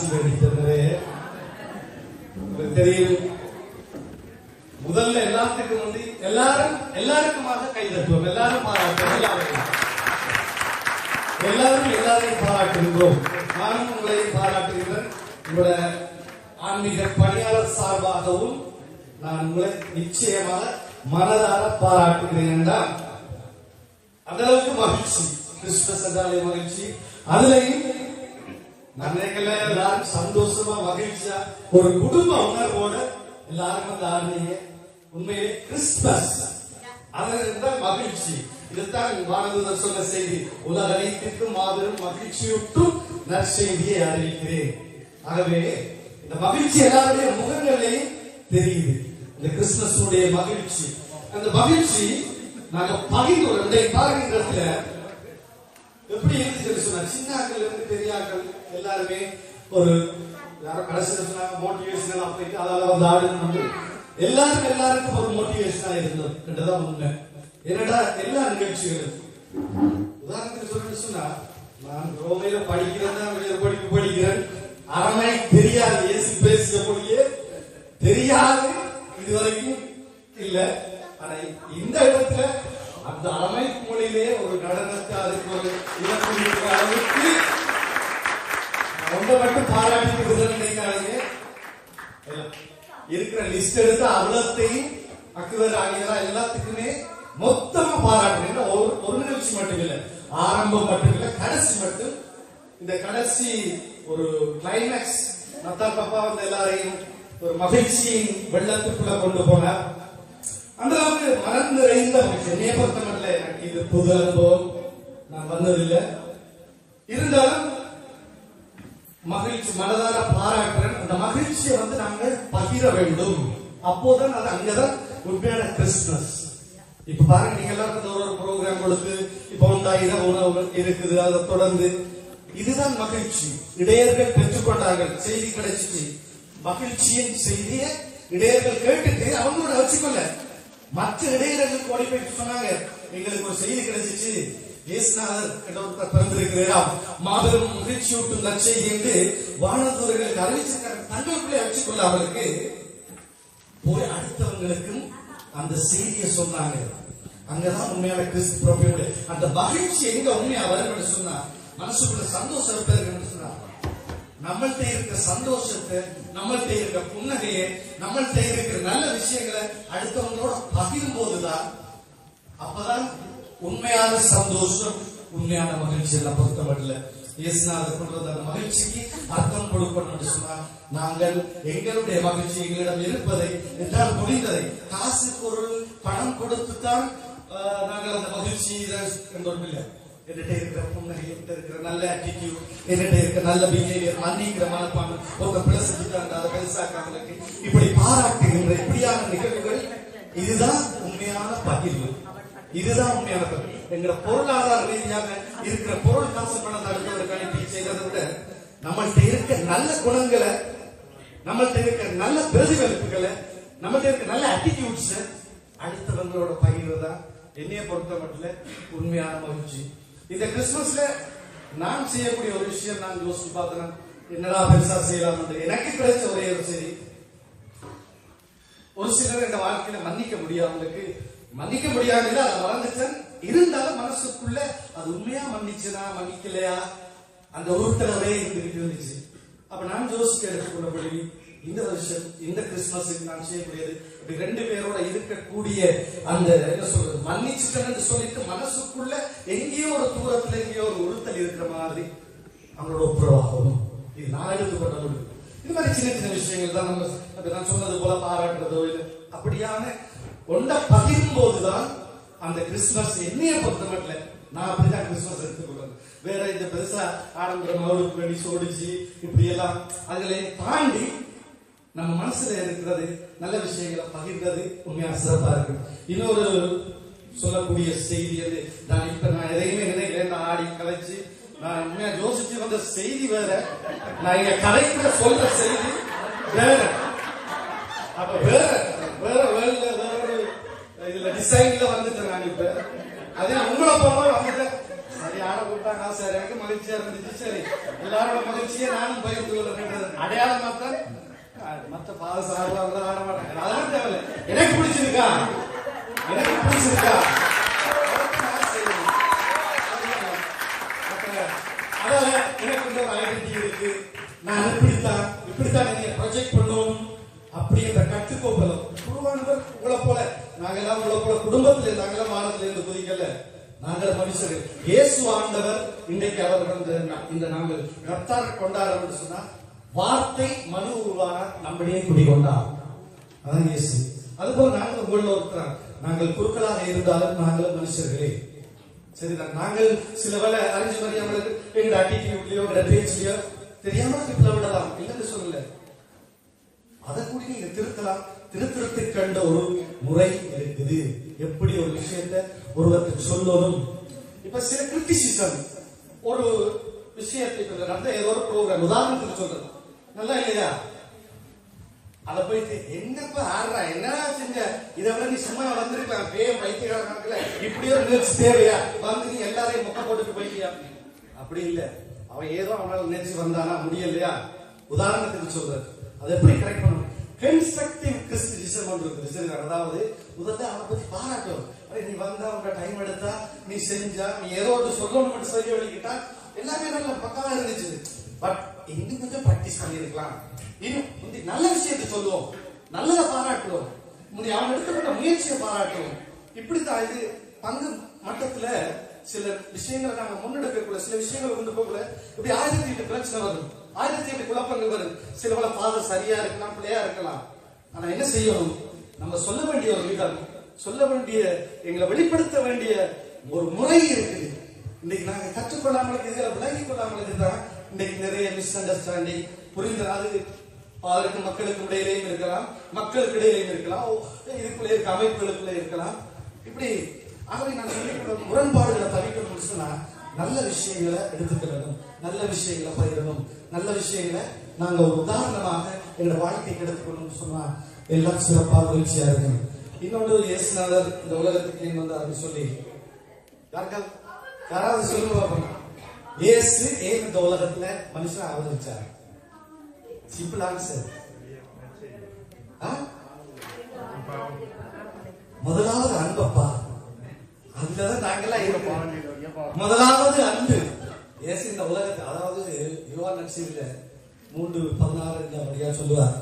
ஆசீர்வதித்தவரே உங்களுக்கு தெரியும் முதல்ல எல்லாத்துக்கும் வந்து எல்லாரும் எல்லாருக்குமாக கை தட்டுவோம். எல்லாரும் எல்லாரும் எல்லாரையும் பாராட்டுகின்றோம். நானும் உங்களையும் பாராட்டுகின்றேன். உங்களோட ஆன்மீக பணியாளர் சார்பாகவும் நான் உங்களை நிச்சயமாக மனதார பாராட்டுகிறேன் என்றால் அந்த அளவுக்கு மகிழ்ச்சி கிறிஸ்துவ என்றாலே மகிழ்ச்சி. அதுலயும் நன்மைகளை எல்லாரும் சந்தோஷமா மகிழ்ச்சியா ஒரு குடும்ப உணர்வோட எல்லாரும் வந்து ஆடுறீங்க உண்மையிலே கிறிஸ்துமஸ். அது மகிழ்ச்சி. இதுதான் வானதுதர் சொன்ன செய்தி. உலக அனைத்திற்கும் மாபெரும் மகிழ்ச்சியூட்டும் நற்செய்தியை அறிவிக்கிறேன். ஆகவே இந்த மகிழ்ச்சி எல்லாருடைய முகங்களையும் தெரியுது. இந்த கிறிஸ்துமஸுடைய மகிழ்ச்சி. அந்த மகிழ்ச்சி நாங்க பகிர்ந்து இன்றைய பாருங்கிற எப்படி இருந்துச்சு சொன்னா சின்னாக்கள் இருந்து பெரியாக்கள் எல்லாருமே ஒரு யாரோ கடைசியில் சொன்னாங்க மோட்டிவேஷனல் அப்படி அதால வந்து ஆடுன்னு வந்து எல்லாருக்கும் எல்லாருக்கும் ஒரு மோட்டிவேஷனா இருந்தது. என்றுதான் உண்மை. என்னடா எல்லா நிகழ்ச்சிகளும்? உதாரணத்துக்கு சொல்லணும்னு சொன்னா நான் ரோமையில படிக்கிறேன் தான் படிப்பு படிக்கிறேன். அறமை தெரியாது. ஏசி பேசிய மொழியே தெரியாது. இதுவரைக்கும் இல்ல. ஆனா இந்த இடத்துல அந்த அறமை மொழியிலே ஒரு நடனத்தை அதுக்கு ஒரு அளவுக்கு ரொம்ப மட்டும் பாராட்டி விடுதல் நினைக்காதீங்க. இருக்கிற லிஸ்ட் எடுத்து அவ்வளத்தையும் அக்பர் ஆகியதா எல்லாத்துக்குமே மொத்தமா பாராட்டுறேன் ஒரு ஒரு நிகழ்ச்சி மட்டும் இல்ல ஆரம்பம் மட்டும் இல்ல கடைசி மட்டும். இந்த கடைசி ஒரு கிளைமேக்ஸ் நத்தா பாப்பா வந்து எல்லாரையும் ஒரு மகிழ்ச்சியின் வெள்ளத்துக்குள்ள கொண்டு போனார். அந்த அளவுக்கு மனம் நிறைந்த மகிழ்ச்சி. என்னைய பொறுத்த மட்டும் எனக்கு இது புது அனுபவம். நான் வந்ததில்லை. இருந்தாலும் மகிழ்ச்சி மனதார பாராட்டுறேன். அந்த மகிழ்ச்சியை வந்து நாங்கள் பகிர வேண்டும். அப்போதான் அது அங்கதான் உண்மையான கிறிஸ்துமஸ் இப்ப பாருங்க நீங்க எல்லாருக்கும் ஒரு ஒரு ப்ரோக்ராம் கொடுத்து இப்ப இதை உணவு இருக்குது அதை தொடர்ந்து. இதுதான் மகிழ்ச்சி. இடையர்கள் பெற்றுக்கொண்டார்கள் செய்தி கிடைச்சிச்சு. மகிழ்ச்சியின் செய்தியை இடையர்கள் கேட்டுட்டு அவங்களோட வச்சுக்கொள்ள. மற்ற இடையர்களுக்கு ஓடி போயிட்டு சொன்னாங்க எங்களுக்கு ஒரு செய்தி கிடைச்சிச்சு. இயேசுநாதர் மாபெரும் மகிழ்ச்சியூட்டும் நற்செய்தி என்று வானதூர்களுக்கு அறிவிச்சிருக்காங்க தங்களுக்குள்ளே வச்சுக்கொள்ள அவருக்கு போய் அடுத்தவங்களுக்கும் அந்த செய்தியை சொன்னாங்க. அங்கதான் உண்மையான கிறிஸ்து பிரபுடைய அந்த மகிழ்ச்சி எங்க உண்மையா வரும் சொன்னா மனசுக்குள்ள சந்தோஷம் இருப்பதற்கு சொன்னா நம்மள்ட்ட இருக்க சந்தோஷத்தை நம்மள்ட்ட இருக்க புன்னகையை நம்மள்ட்ட இருக்கிற நல்ல விஷயங்களை அடுத்தவங்களோட பகிரும் போதுதான் அப்பதான் உண்மையான சந்தோஷம் உண்மையான மகிழ்ச்சி எல்லாம் பொறுத்தமட்டில் இயேசுநாதர் கொண்டது அந்த மகிழ்ச்சிக்கு அர்த்தம் கொடுக்கணும் என்று சொன்னால் நாங்கள் எங்களுடைய மகிழ்ச்சி எங்களிடம் இருப்பதை என்றால் முடிந்ததை காசு பொருள் பணம் கொடுத்துத்தான் ஆஹ், நாங்கள் அந்த மகிழ்ச்சி இல்லை என்கிட்ட இருக்கிற புன்னகை என்கிட்ட இருக்கிற நல்ல ஆட்டிடியூட் என்கிட்ட இருக்கிற நல்ல பிஹேவியர் மன்னிக்கிற மனப்பான்மை உங்க பிள்ளை செஞ்சுட்டாங்க அதை பெருசாக்காமலுக்கு இப்படி பாராட்டுகின்ற இப்படியான நிகழ்வுகள் இதுதான் உண்மையான பகிர்வு. இதுதான் உண்மையான பகிர்வு எங்கிற பொருளாதார ரீதியாக இருக்கிற பொருள் காசு பணம் அடுத்தவருக்கு அனுப்பி செய்வதை விட நம்மள்ட்ட இருக்க நல்ல குணங்களை நம்மள்ட்ட இருக்க நல்ல பிரதிபலிப்புகளை நம்மள்கிட்ட இருக்க நல்ல அட்டிடியூட்ஸ் அடுத்தவங்களோட பகிர்றதா என்னைய பொறுத்த மட்டும் உண்மையான மகிழ்ச்சி. இந்த கிறிஸ்துமஸ்ல நான் செய்யக்கூடிய ஒரு விஷயம் நான் யோசிச்சு பார்த்தேன் என்னடா பெருசா செய்யலாம் எனக்கு கிடைச்ச ஒரே ஒரு சரி ஒரு சிலர் இந்த வாழ்க்கையில மன்னிக்க முடியாதவங்களுக்கு மன்னிக்க முடியாது அதை மறந்துட்டேன். இருந்தாலும் மனசுக்குள்ள அது உண்மையா மன்னிச்சுனா மன்னிக்கலையா? அந்த உருட்டலவே இருந்துகிட்டு இருந்துச்சு. அப்ப நான் ஜோசிக்க எடுத்துக்கொள்ளபடி இந்த வருஷம் இந்த கிறிஸ்துமஸுக்கு நான் செய்யக்கூடியது இப்படி ரெண்டு பேரோட இருக்கக்கூடிய அந்த என்ன சொல்றது மன்னிச்சுட்டேன்னு சொல்லிட்டு மனசுக்குள்ள எங்கேயோ ஒரு தூரத்துல எங்கேயோ ஒரு உறுத்தல் இருக்கிற மாதிரி அவங்களோட ஒப்புரவாகவும் இது நான் எடுத்துக்கொண்ட முடியும் இது மாதிரி சின்ன சின்ன விஷயங்கள் தான் நம்ம நான் சொன்னது போல பாராட்டுறதோ இல்லை அப்படியான ஒன்றை பகிரும் போதுதான் அந்த கிறிஸ்துமஸ் என்னைய பொறுத்த மட்டும் நான் அப்படிதான் கிறிஸ்துமஸ் எடுத்துக்கொள்றேன் வேற இந்த பெருசா ஆடம்பரம் அவருக்கு வேண்டி சோடிச்சு இப்படி எல்லாம் அதுல தாண்டி நம்ம மனசுல இருக்கிறது நல்ல விஷயங்களை பகிர்ந்தது உண்மையா சிறப்பா இருக்கு. இன்னொரு சொல்லக்கூடிய செய்தி அது நான் இப்ப நான் எதையுமே நினைக்கிறேன் நான் ஆடி கலைச்சு நான் உண்மையா யோசிச்சு வந்த செய்தி வேற. நான் இங்க கலைக்குள்ள சொல்ற செய்தி வேற. அப்ப வேற வேர்ல்ட்ல வேற ஒரு இதுல டிசைன்ல வந்துட்டேன் நான் இப்ப. அதே உங்களை போல வந்துட்டேன் சரி ஆட கூப்பிட்டாங்க சார் எனக்கு மகிழ்ச்சியா இருந்துச்சு சரி. எல்லாரோட மகிழ்ச்சியை நானும் பகிர்ந்து கொள்றேன் அடையாளம் தான் மத்த பாத சார்லாம் வந்து ஆட மாட்டாங்க அதெல்லாம் தேவையில்ல. எனக்கு பிடிச்சிருக்கா? எனக்கு பிடிச்சிருக்கா? அதால எனக்கு இந்த ஐடென்டிட்டி இருக்கு. நான் இப்படித்தான் இப்படித்தான் நீங்க ப்ரொஜெக்ட் பண்ணுவோம் அப்படின்ற கட்டுக்கோப்பலம் குருவானவர் உங்களை போல. நாங்கெல்லாம் உங்களை போல குடும்பத்தில் நாங்கெல்லாம் வானத்துல இருந்து குதிக்கல. நாங்கள் மனுஷர்கள். இயேசு ஆண்டவர் இன்றைக்கு அவர் வந்து இந்த நாங்கள் கர்த்தாரை கொண்டாடுறோம் என்று சொன்னா வார்த்தை மனு உருவான நம்மிடையே குடிகொண்டார். அதான் இயேசு. அதுபோல நாங்கள் உங்களில் ஒருத்தர் நாங்கள் குருக்களாக இருந்தாலும் நாங்கள் மனுஷர்களே. சரிதான் நாங்கள் சில வேலை அறிஞ்சு மறியாமலுக்கு எங்க அட்டிடியூட்லயோ எங்க பேச்சுலயோ தெரியாம விடலாம். இல்லைன்னு சொல்லல. அதை கூட நீங்க திருத்தலாம் திருத்தத்தை கண்ட ஒரு முறை இருக்குது. எப்படி ஒரு விஷயத்தை ஒருவருக்கு சொல்லணும்? இப்ப சில கிரிட்டிசிசம் ஒரு விஷயத்தை நடந்த ஏதோ ஒரு ப்ரோக்ராம் உதாரணத்துக்கு சொல்றேன். நல்லா இல்லையா? அதை போயிட்டு என்னப்பா ஆடுறா? என்னடா செஞ்ச? இதை விட நீ சும்மா வந்திருக்கலாம் பேம் வைத்தியகார கணக்குல இப்படி ஒரு நிகழ்ச்சி தேவையா? வந்து நீ எல்லாரையும் மொக்க போட்டுட்டு போயிட்டியா? அப்படி இல்ல. அவன் ஏதோ அவனால நினைச்சு வந்தானா முடியலையா? உதாரணத்துக்கு சொல்றது அதை எப்படி கரெக்ட் பண்ண கன்ஸ்ட்ரக்டிவ் கிறிஸ்டிசிசம் ஒன்று அதாவது முதல்ல அவனை பத்தி பாராட்டும் நீ வந்தா உங்க டைம் எடுத்தா நீ செஞ்சா நீ ஏதோ ஒன்று சொல்லணும் சரி வழிக்கிட்டா எல்லாமே நல்ல பக்கமா இருந்துச்சு. பட் இன்னும் கொஞ்சம் ப்ராக்டிஸ் பண்ணியிருக்கலாம். இன்னும் முந்தி நல்ல விஷயத்தை சொல்லுவோம். நல்லதை பாராட்டுவோம். முந்தி அவன் எடுத்துக்கிட்ட முயற்சியை பாராட்டுவோம். இப்படித்தான் இது பங்கு மட்டத்துல சில விஷயங்களை நாங்க முன்னெடுக்கக்குள்ள சில விஷயங்களை கொண்டு போகல இப்படி ஆயிரத்தி எட்டு பிரச்சனை வரும். ஆயிரத்தி எட்டு குழப்பங்கள் வரும் சில பல பாதை சரியா இருக்கலாம் பிள்ளையா இருக்கலாம். ஆனா என்ன செய்யணும்? நம்ம சொல்ல வேண்டிய ஒரு விதம் சொல்ல வேண்டிய எங்களை வெளிப்படுத்த வேண்டிய ஒரு முறை இருக்குது. இன்னைக்கு நாங்க கற்றுக்கொள்ளாமல் இதுல விலகி கொள்ளாமல் இருந்தா இன்னைக்கு நிறைய மிஸ் அண்டர்ஸ்டாண்டிங் புரிந்த அது அதற்கு மக்களுக்கு இடையிலேயும் இருக்கலாம் மக்களுக்கு இடையிலேயும் இருக்கலாம். இதுக்குள்ளே இருக்க அமைப்புகளுக்குள்ளே இருக்கலாம். இப்படி ஆகவே நான் சொல்லிக்கொள்ள முரண்பாடுகளை தவிர்க்கணும்னு சொன்னா நல்ல விஷயங்களை எடுத்துக்கிறணும் நல்ல விஷயங்களை பகிரணும். நல்ல விஷயங்களை நாங்க ஒரு உதாரணமாக எங்களோட வாழ்க்கைக்கு எடுத்துக்கணும்னு சொன்னா எல்லாம் சிறப்பாக மகிழ்ச்சியா இருக்கும். இன்னொன்று இயேசுநாதர் இந்த உலகத்துக்கு ஏன் வந்தார் சொல்லி. யாருக்காவது? யாராவது சொல்லுங்க பாப்போம். இயேசு ஏன் இந்த உலகத்துல மனுஷன் அவதரிச்சார் சிம்பிள் ஆன்சர் முதலாவது அன்பப்பா. அதுலதான் நாங்கெல்லாம் இருப்போம் முதலாவது அன்பு. இயேசு இந்த உலகத்தை அதாவது யுவா நட்சியில மூன்று பதினாறு அப்படியா சொல்லுவார்.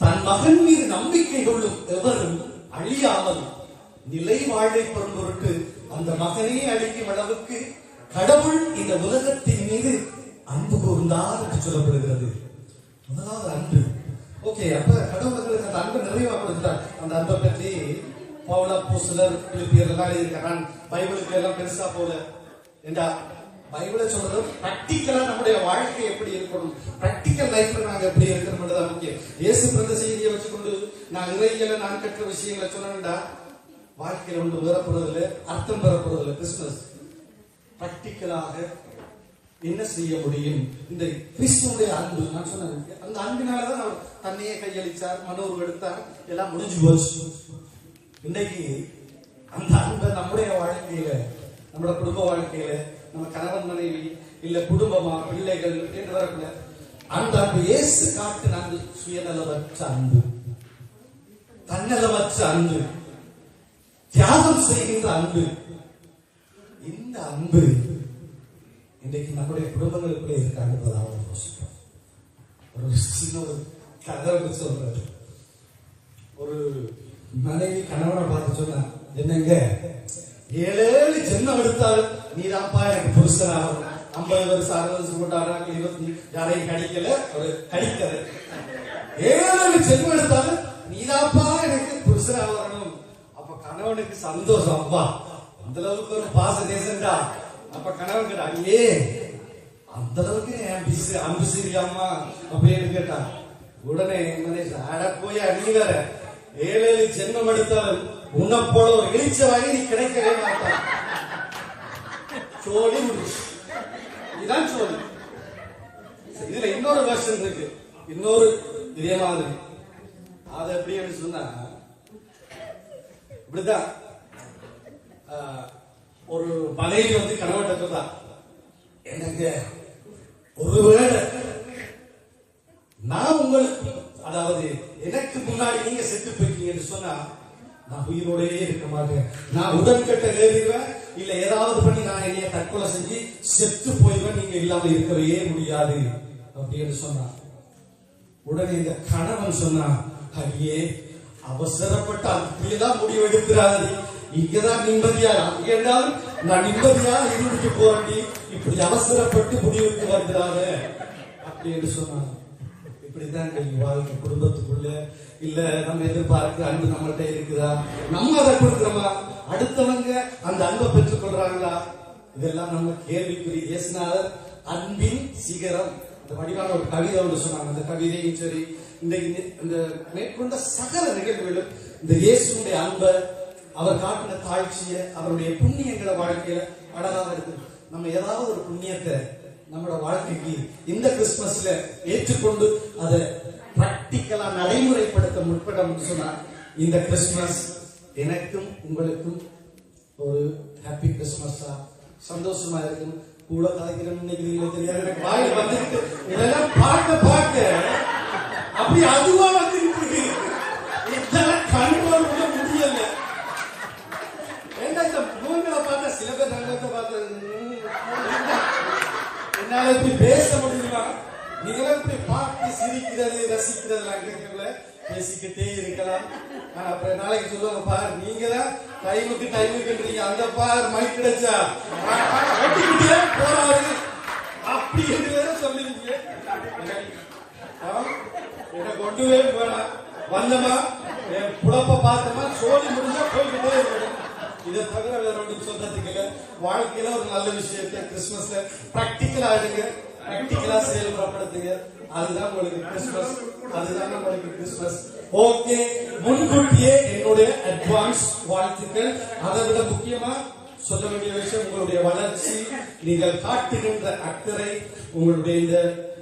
தன் மகன் மீது நம்பிக்கை கொள்ளும் எவரும் அழியாமல் நிலை வாழ்வை பெறும் பொருட்டு அந்த மகனே அழிக்கும் அளவுக்கு கடவுள் இந்த உலகத்தின் மீது அன்பு கூர்ந்தார் என்று சொல்லப்படுகிறது. முதலாவது அன்பு. ஓகே அப்ப கடவுளுக்கு அந்த அன்பு நிறைவா கொடுத்தார் அந்த அன்பை பற்றி பவுல பூசலர் பிலிப்பியர் எல்லாம் எழுதியிருக்கிறான். பைபிளுக்கு எல்லாம் பெருசா போல. ஏண்டா? பைபிளை சொல்றது பிராக்டிக்கலா நம்முடைய வாழ்க்கை எப்படி இருக்கணும்? பிராக்டிக்கல் லைஃப்ல நாங்க எப்படி இருக்கணும் தான் முக்கியம். இயேசு பிறந்த செய்தியை வச்சுக்கொண்டு நான் இறையில நான் கற்ற விஷயங்களை சொன்னேன்டா வாழ்க்கையில ஒன்று பெறப்படுறதுல அர்த்தம் பெறப்படுறதுல கிறிஸ்துமஸ் பிராக்டிக்கலாக என்ன செய்ய முடியும்? இந்த கிறிஸ்துவனுடைய அன்பு நான் சொன்னேன் அந்த அன்பினாலதான் அவர் தன்னையே கையளிச்சார் மனோர் எடுத்தார் எல்லாம் முடிஞ்சு போச்சு. இன்னைக்கு அந்த அன்பை நம்முடைய வாழ்க்கையில நம்மளோட குடும்ப வாழ்க்கையில நம்ம கணவன் மனைவி இல்ல குடும்பமா பிள்ளைகள் என்று வரக்கூடிய அந்த அன்பு இயேசு காட்டின அன்பு சுயநலமற்ற அன்பு. தன்னலமற்ற அன்பு. தியாகம் செய்கின்ற அன்பு. இந்த அன்பு இன்றைக்கு நம்முடைய குடும்பங்களுக்குள்ளே இருக்காங்கிறதாக யோசிப்போம் ஒரு சின்ன ஒரு கதை சொல்றது சொல்றாரு ஒரு மனைவி கணவனை பார்த்து சொன்னா என்னங்க? ஏழு ஜென்மம் எடுத்தால் நீதான்ப்பா எனக்கு புருஷனாகும் ஐம்பது வருஷம் அறுபது வருஷம் கொண்டாடுறாங்க இருபத்தி யாரையும் கடிக்கல ஒரு கடிக்கல ஏழு ஜென்மம் எடுத்தாலும் நீதாப்பா எனக்கு புருஷனாக வரணும் அப்ப கணவனுக்கு சந்தோஷம் அப்பா. அந்த அளவுக்கு ஒரு பாச தேசம்டா. அப்ப கணவன் கேட்டா ஐயே அந்த அளவுக்கு அம்பிசு அம்பிசு அன்பு அப்படின்னு கேட்டான். உடனே மனுஷன் அட போய் நீ ஏழு ஏழு ஜென்மம் எடுத்தாலும் உன்னை போல ஒரு இழிச்ச வகை நீ கிடைக்கவே மாட்டான் சோழி முடிச்சு இதுதான் சோழி. இதுல இன்னொரு வருஷன் இருக்கு. இன்னொரு இதே மாதிரி. அது எப்படி சொன்னா இப்படிதான் ஆஹ், ஒரு மனைவி வந்து கணவன் சொல்றா எனக்கு ஒருவேளை நான் உங்களுக்கு அதாவது எனக்கு முன்னாடி நீங்க செத்து போயிருக்கீங்கன்னு சொன்னா நான் உயிரோடவே இருக்க மாட்டேன். நான் உடன்கட்ட நேரிடுவேன் இல்ல ஏதாவது பண்ணி நான் என்னைய தற்கொலை செஞ்சு செத்து போயிடுவேன். நீங்க இல்லாம இருக்கவே முடியாது. அப்படின்னு சொன்னான் உடனே இந்த கணவன் சொன்னான் ஐயே அவசரப்பட்டு அப்படியேதான் முடிவு எடுக்கிறாரு இங்கதான் நிம்மதியா அங்க நான் நிம்மதியா இருந்துட்டு போறேன் இப்படி அவசரப்பட்டு முடிவுக்கு வருகிறாரு அப்படின்னு சொன்னான் இப்படிதான் எங்க வாழ்க்கை குடும்பத்துக்குள்ள இல்ல நம்ம எதிர்பார்க்கிற அன்பு நம்மள்கிட்ட இருக்குதா? நம்ம அதை கொடுக்கிறோமா? அடுத்தவங்க அந்த அன்பை பெற்றுக் கொள்றாங்களா? இதெல்லாம் நம்ம கேள்விக்குறி இயேசுநாதர் அன்பின் சிகரம். இந்த வடிவான ஒரு கவிதை ஒன்று சொன்னாங்க. அந்த கவிதையும் சரி இந்த இந்த மேற்கொண்ட சகல நிகழ்வுகளும் இந்த இயேசுடைய அன்பை அவர் காட்டின தாழ்ச்சியை அவருடைய புண்ணியங்களை வாழ்க்கையில அழகாக இருக்கு நம்ம ஏதாவது ஒரு புண்ணியத்தை நம்மளோட வாழ்க்கைக்கு இந்த கிறிஸ்துமஸ்ல ஏற்றுக்கொண்டு அதை பிராக்டிக்கலா நடைமுறைப்படுத்த முற்படும் சொன்னா இந்த கிறிஸ்துமஸ் எனக்கும் உங்களுக்கும் ஒரு ஹாப்பி கிறிஸ்துமஸா சந்தோஷமா இருக்கும். கூட கலைக்கிறோம் நினைக்கிறீங்களோ தெரியாது. எனக்கு வாயில் வந்துட்டு இதெல்லாம் பார்க்க பார்க்க. அப்படி அதுவா வந்து என்னால பேச முடியுமா? நீங்களும் இப்படி பார்த்து சிரிக்கிறது ரசிக்கிறது கேட்கல பேசிக்கிட்டே இருக்கலாம். அப்புறம் நாளைக்கு சொல்லுவாங்க பார் நீங்க தான் டைமுக்கு டைமுக்குன்றீங்க அந்த பார் மைக் கிடைச்சா ஒட்டிக்கிட்டே போறாரு. அப்படி என்று வேற சொல்லுவீங்க ஆ? வேணாம் வந்தமா என் புழப்ப பார்த்தமா சோழி முடிஞ்சா போய்கிட்டே இருக்கணும். இதை தவிர வேற ஒன்றும் சொல்றதுக்கு இல்ல வாழ்க்கையில ஒரு நல்ல விஷயத்தை கிறிஸ்துமஸ்ல பிராக்டிக்கலா இருங்க. பிராக்டிக்கலா செயல்படுத்துங்க. அதுதான் உங்களுக்கு கிறிஸ்துமஸ் அதுதான் உங்களுக்கு கிறிஸ்துமஸ் ஓகே முன்கூட்டியே என்னுடைய அட்வான்ஸ் வாழ்த்துக்கள். அதை விட முக்கியமா சொல்ல வேண்டிய விஷயம் உங்களுடைய வளர்ச்சி நீங்கள் காட்டுகின்ற அக்கறை உங்களுடைய இந்த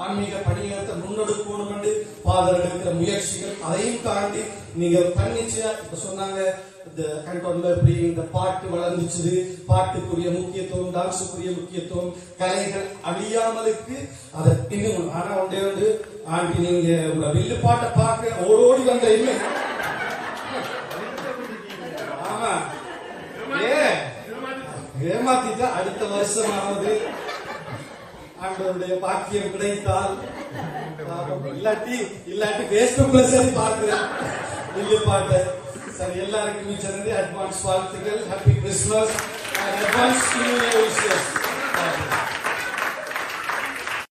ஆன்மீக பணியத்தை முன்னெடுக்கணும் என்று பாதர் எடுக்கிற முயற்சிகள் அதையும் தாண்டி நீங்கள் தன்னிச்சையா இப்ப சொன்னாங்க இந்த கண்டோன்ல எப்படி இந்த பாட்டு வளர்ந்துச்சு பாட்டுக்குரிய முக்கியத்துவம் டான்ஸுக்குரிய முக்கியத்துவம் கலைகள் அழியாமலுக்கு அதை இன்னும் ஆனா ஒன்றே வந்து ஆண்டி நீங்க உங்க வில்லு பாட்டை பார்க்க ஓடோடி வந்த இல்லை அடுத்த வருஷமாவது ஆண்டவருடைய பாக்கியம் கிடைத்தால் இல்லாட்டி இல்லாட்டி பேஸ்புக்ல சரி பார்க்கிறேன். வில்லு பாட்டு சரி எல்லாருக்கும் சேர்ந்து அட்வான்ஸ் வாழ்த்துக்கள். Happy Christmas advance new year விஷயம்